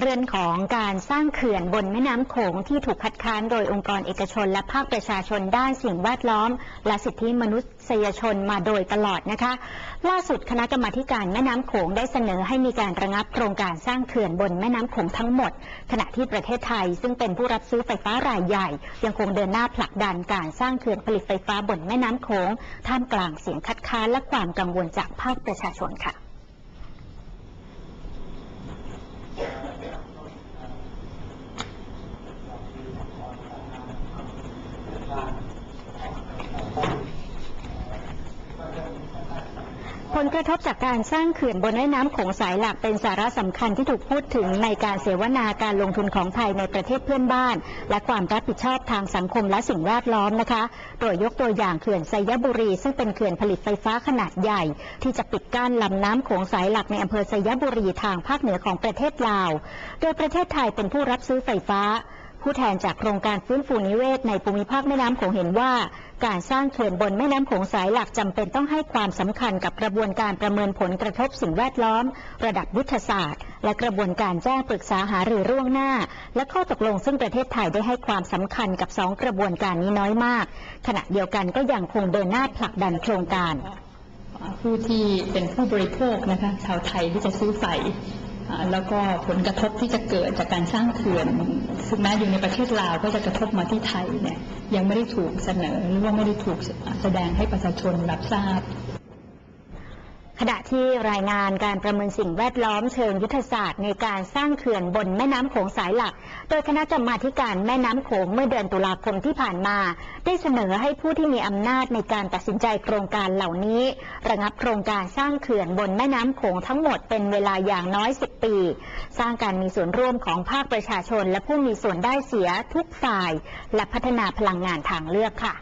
เรื่องของการสร้างเขื่อนบนแม่น้ำโขงที่ถูกคัดค้านโดยองค์กรเอกชนและภาคประชาชนด้านสิ่งแวดล้อม และสิทธิมนุษยชนมาโดยตลอดนะคะ ล่าสุดคณะกรรมาการแม่น้ำโขงได้เสนอให้มีการระงับโครงการสร้างเขื่อนบนแม่น้ำโขงทั้งหมด ขณะที่ประเทศไทย ซึ่งเป็นผู้รับซื้อไฟฟ้ารายใหญ่ ยังคงเดินหน้าผลักดันการสร้างเขื่อนผลิตไฟฟ้าบนแม่น้ำโขงท่ามกลางเสียงคัดค้านและความกังวลจากภาคประชาชนค่ะ ผลกระทบจากการสร้างเขื่อนบนแม่น้ำโขงสายหลักเป็นสาระสำคัญที่ถูกพูดถึงในการเสวนาการลงทุนของไทยในประเทศเพื่อนบ้าน และความรับผิดชอบทางสังคมและสิ่งแวดล้อมนะคะ โดยยกตัวอย่างเขื่อนไซยบุรี ซึ่งเป็นเขื่อนผลิตไฟฟ้าขนาดใหญ่ ที่จะปิดกั้นลำน้ำโขงสายหลักในอำเภอไซยบุรีทางภาคเหนือของประเทศลาว โดยประเทศไทยเป็นผู้รับซื้อไฟฟ้า ผู้แทนจากโครงการฟื้นฟูนิเวศในภูมิภาคแม่น้ำโขงเห็นว่า การสร้างเขื่อนบนแม่น้ำโขงสายหลักจำเป็นต้องให้ความสำคัญกับกระบวนการประเมินผลกระทบสิ่งแวดล้อม ระดับยุทธศาสตร์ และกระบวนการแจ้งปรึกษาหารือร่วงหน้า และข้อตกลงซึ่งประเทศไทยได้ให้ความสำคัญกับสองกระบวนการนี้น้อยมาก ขณะเดียวกันก็ยังคงเดินหน้าผลักดันโครงการผู้ที่เป็นผู้บริโภคนะคะชาวไทยที่จะซื้อไฟอ่ แล้วก็ผลกระทบที่จะเกิดจากการสร้างเขื่อนซึ่งแม้อยู่ในประเทศลาวก็จะกระทบมาที่ไทยเนี่ยยังไม่ได้ถูกเสนอหรือว่าไม่ได้ถูกแสดงให้ประชาชนรับทราบ ขณะที่รายงานการประเมินสิ่งแวดล้อมเชิงยุทธศาสตร์ในการสร้างเขื่อนบนแม่น้ำโขงสายหลัก โดยคณะกรรมาธิการแม่น้ำโขงเมื่อเดือนตุลาคมที่ผ่านมา ได้เสนอให้ผู้ที่มีอำนาจในการตัดสินใจโครงการเหล่านี้ ระงับโครงการสร้างเขื่อนบนแม่น้ำโขงทั้งหมดเป็นเวลาอย่างน้อย 10 ปี สร้างการมีส่วนร่วมของภาคประชาชน และผู้มีส่วนได้เสียทุกฝ่าย และพัฒนาพลังงานทางเลือกค่ะ